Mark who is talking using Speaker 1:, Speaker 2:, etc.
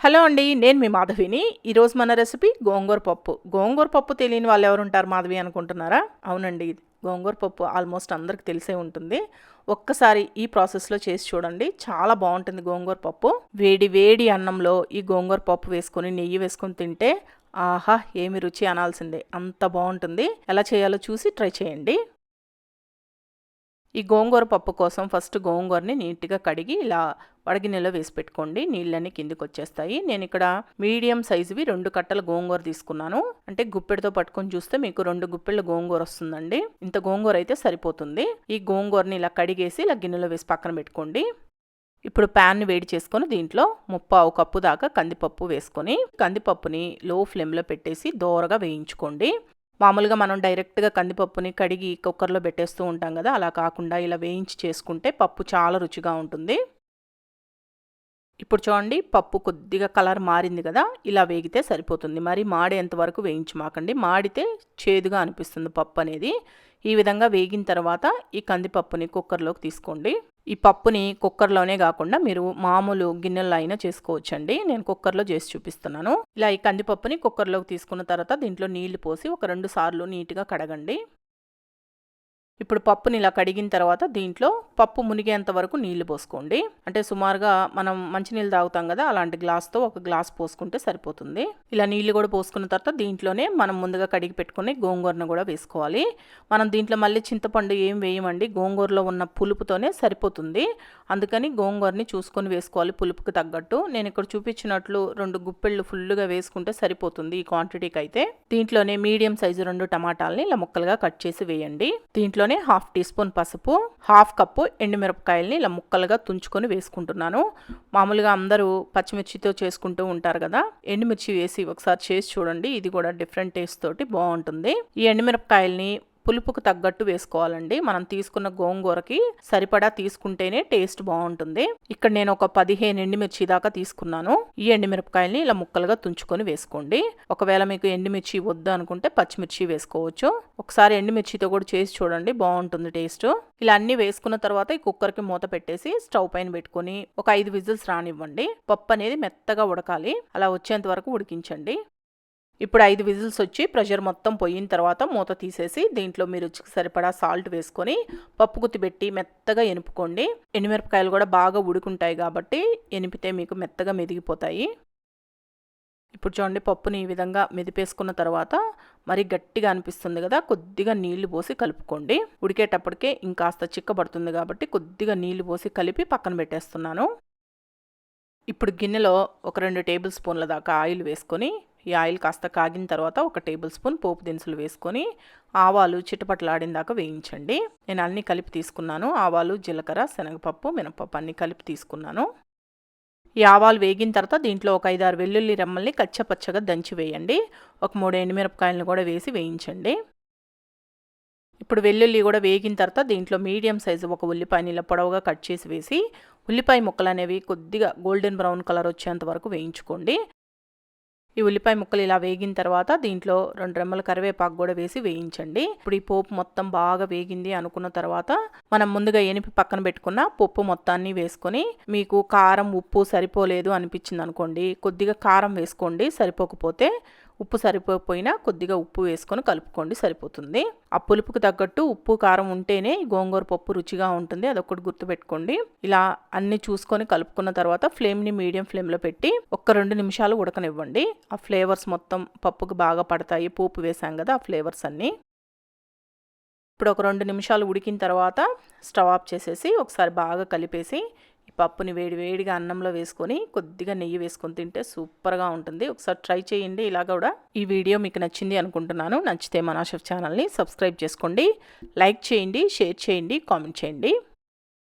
Speaker 1: Hello అండి నేను మీ మాధవిని. ఈరోజు మన రెసిపీ గోంగూర పప్పు. గోంగూర పప్పు తెలియని వాళ్ళు ఎవరు ఉంటారు మాధవి అనుకుంటున్నారా? అవునండి గోంగూర పప్పు ఆల్మోస్ట్ అందరికి తెలిసే ఉంటుంది. ఒక్కసారి ఈ ప్రాసెస్లో చేసి చూడండి. చాలా బాగుంటుంది గోంగూర పప్పు. వేడి వేడి అన్నంలో ఈ గోంగూర పప్పు వేసుకొని నెయ్యి వేసుకొని తింటే ఆహా ఏమి రుచి అనాల్సిందే. అంత బాగుంటుంది. ఎలా చేయాలో చూసి ట్రై చేయండి. ఈ గోంగూర పప్పు కోసం ఫస్ట్ గోంగూరని నీట్గా కడిగి ఇలా వడగిన్నెలో వేసి పెట్టుకోండి. నీళ్ళన్నీ కిందికి వచ్చేస్తాయి. నేను ఇక్కడ మీడియం సైజువి రెండు కట్టల గోంగూర తీసుకున్నాను. అంటే గుప్పెడితో పట్టుకొని చూస్తే మీకు రెండు గుప్పెళ్ళ గోంగూర వస్తుందండి. ఇంత గోంగూర అయితే సరిపోతుంది. ఈ గోంగూరని ఇలా కడిగేసి ఇలా గిన్నెలో వేసి పక్కన పెట్టుకోండి. ఇప్పుడు ప్యాన్ని వేడి చేసుకొని దీంట్లో ముప్పావు కప్పు దాకా కందిపప్పు వేసుకొని కందిపప్పుని లో ఫ్లేమ్లో పెట్టేసి దోరగా వేయించుకోండి. మామూలుగా మనం డైరెక్ట్గా కందిపప్పుని కడిగి కుక్కర్లో పెట్టేస్తూ ఉంటాం కదా అలా కాకుండా ఇలా వేయించి చేసుకుంటే పప్పు చాలా రుచిగా ఉంటుంది. ఇప్పుడు చూడండి పప్పు కొద్దిగా కలర్ మారింది కదా ఇలా వేగితే సరిపోతుంది. మరి మాడేంత వరకు వేయించమాకండి. మాడితే చేదుగా అనిపిస్తుంది పప్పు అనేది. ఈ విధంగా వేగిన తర్వాత ఈ కందిపప్పుని కుక్కర్లోకి తీసుకోండి. ఈ పప్పుని కుక్కర్లోనే కాకుండా మీరు మామూలు గిన్నెల్లో అయినా చేసుకోవచ్చండి. నేను కుక్కర్లో చేసి చూపిస్తున్నాను. ఇలా ఈ కందిపప్పుని కుక్కర్లోకి తీసుకున్న తర్వాత దీంట్లో నీళ్ళు పోసి ఒక రెండు సార్లు నీట్గా కడగండి. ఇప్పుడు పప్పుని ఇలా కడిగిన తర్వాత దీంట్లో పప్పు మునిగేంత వరకు నీళ్ళు పోసుకోండి. అంటే సుమారుగా మనం మంచినీళ్ళు తాగుతాం కదా అలాంటి గ్లాస్తో ఒక గ్లాస్ పోసుకుంటే సరిపోతుంది. ఇలా నీళ్ళు కూడా పోసుకున్న తర్వాత దీంట్లోనే మనం ముందుగా కడిగి పెట్టుకుని గోంగూరను కూడా వేసుకోవాలి. మనం దీంట్లో మళ్ళీ చింతపండు ఏం వేయమండి గోంగూరలో ఉన్న పులుపుతోనే సరిపోతుంది. అందుకని గోంగూరని చూసుకొని వేసుకోవాలి పులుపుకి తగ్గట్టు. నేను ఇక్కడ చూపించినట్లు రెండు గుప్పెళ్ళు ఫుల్గా వేసుకుంటే సరిపోతుంది ఈ క్వాంటిటీకి అయితే దీంట్లోనే మీడియం సైజు రెండు టమాటాలని ఇలా ముక్కలుగా కట్ చేసి వేయండి. దీంట్లో దీంట్లోనే హాఫ్ టీ స్పూన్ పసుపు హాఫ్ కప్పు ఎండుమిరపకాయలని ఇలా ముక్కలుగా తుంచుకొని వేసుకుంటున్నాను. మామూలుగా అందరూ పచ్చిమిర్చితో చేసుకుంటూ ఉంటారు కదా ఎండుమిర్చి వేసి ఒకసారి చేసి చూడండి. ఇది కూడా డిఫరెంట్ టేస్ట్ తోటి బాగుంటుంది. ఈ ఎండుమిరపకాయల్ని పులుపుకు తగ్గట్టు వేసుకోవాలండి. మనం తీసుకున్న గోంగూరకి సరిపడా తీసుకుంటేనే టేస్ట్ బాగుంటుంది. ఇక్కడ నేను ఒక పదిహేను ఎండుమిర్చి దాకా తీసుకున్నాను. ఈ ఎండుమిరపకాయల్ని ఇలా ముక్కలుగా తుంచుకొని వేసుకోండి. ఒకవేళ మీకు ఎండుమిర్చి వద్దు అనుకుంటే పచ్చిమిర్చి వేసుకోవచ్చు. ఒకసారి ఎండుమిర్చితో కూడా చేసి చూడండి బాగుంటుంది టేస్ట్. ఇలా అన్ని వేసుకున్న తర్వాత ఈ కుక్కర్కి మూత పెట్టేసి స్టవ్ పైన పెట్టుకొని ఒక ఐదు విజిల్స్ రానివ్వండి. పప్పు అనేది మెత్తగా ఉడకాలి. అలా వచ్చేంత వరకు ఉడికించండి. ఇప్పుడు ఐదు విజిల్స్ వచ్చి ప్రెషర్ మొత్తం పోయిన తర్వాత మూత తీసేసి దీంట్లో మీరు సరిపడా సాల్ట్ వేసుకొని పప్పు గుత్తిపెట్టి మెత్తగా ఎనుపుకోండి. ఎండుమిరపకాయలు కూడా బాగా ఉడుకుంటాయి కాబట్టి ఎనిపితే మీకు మెత్తగా మెదిగిపోతాయి. ఇప్పుడు చూడండి పప్పుని ఈ విధంగా మెదిపేసుకున్న తర్వాత మరి గట్టిగా అనిపిస్తుంది కదా కొద్దిగా నీళ్ళు పోసి కలుపుకోండి. ఉడికేటప్పటికే ఇంకాస్త చిక్కబడుతుంది కాబట్టి కొద్దిగా నీళ్ళు పోసి కలిపి పక్కన పెట్టేస్తున్నాను. ఇప్పుడు గిన్నెలో ఒక రెండు టేబుల్ స్పూన్ల దాకా ఆయిల్ వేసుకొని ఈ ఆయిల్ కాస్త కాగిన తర్వాత ఒక టేబుల్ స్పూన్ పోపు దినుసులు వేసుకొని ఆవాలు చిటపట్లాడిన దాకా వేయించండి. నేను అన్నీ కలిపి తీసుకున్నాను. ఆవాలు జీలకర్ర శనగపప్పు మినపప్పు అన్నీ కలిపి తీసుకున్నాను. ఈ ఆవాలు వేగిన తర్వాత దీంట్లో ఒక ఐదారు వెల్లుల్లి రెమ్మల్ని కచ్చపచ్చగా దంచి వేయండి. ఒక మూడు ఎండుమిరపకాయలను కూడా వేసి వేయించండి. ఇప్పుడు వెల్లుల్లి కూడా వేగిన తర్వాత దీంట్లో మీడియం సైజు ఒక ఉల్లిపాయని ఇలా పొడవుగా కట్ చేసి వేసి ఉల్లిపాయ ముక్కలు అనేవి కొద్దిగా గోల్డెన్ బ్రౌన్ కలర్ వచ్చేంత వరకు వేయించుకోండి. ఈ ఉల్లిపాయ ముక్కలు ఇలా వేగిన తర్వాత దీంట్లో రెండు రెమ్మల కరివేపాకు కూడా వేసి వేయించండి. ఇప్పుడు ఈ పోపు మొత్తం బాగా వేగింది అనుకున్న తర్వాత మనం ముందుగా ఎనిపి పక్కన పెట్టుకున్న పప్పు మొత్తాన్ని వేసుకొని మీకు కారం ఉప్పు సరిపోలేదు అనిపించింది అనుకోండి కొద్దిగా కారం వేసుకోండి సరిపోకపోతే ఉప్పు సరిపోయినా కొద్దిగా ఉప్పు వేసుకొని కలుపుకోండి సరిపోతుంది. ఆ పులుపుకు తగ్గట్టు ఉప్పు కారం ఉంటేనే గోంగూర పప్పు రుచిగా ఉంటుంది. అదొకటి గుర్తుపెట్టుకోండి. ఇలా అన్ని చూసుకొని కలుపుకున్న తర్వాత ఫ్లేమ్ని మీడియం ఫ్లేమ్లో పెట్టి ఒక్క రెండు నిమిషాలు ఉడకనివ్వండి. ఆ ఫ్లేవర్స్ మొత్తం పప్పుకు బాగా పడతాయి. పోపు వేసాం కదా ఆ ఫ్లేవర్స్ అన్నీ. ఇప్పుడు ఒక రెండు నిమిషాలు ఉడికిన తర్వాత స్టవ్ ఆఫ్ చేసేసి ఒకసారి బాగా కలిపేసి పప్పుని వేడి వేడిగా అన్నంలో వేసుకొని కొద్దిగా నెయ్యి వేసుకొని తింటే సూపర్గా ఉంటుంది. ఒకసారి ట్రై చేయండి. ఇలా కూడా ఈ వీడియో మీకు నచ్చింది అనుకుంటున్నాను. నచ్చితే మన ఛానల్ని సబ్స్క్రైబ్ చేసుకోండి. లైక్ చేయండి షేర్ చేయండి కామెంట్ చేయండి.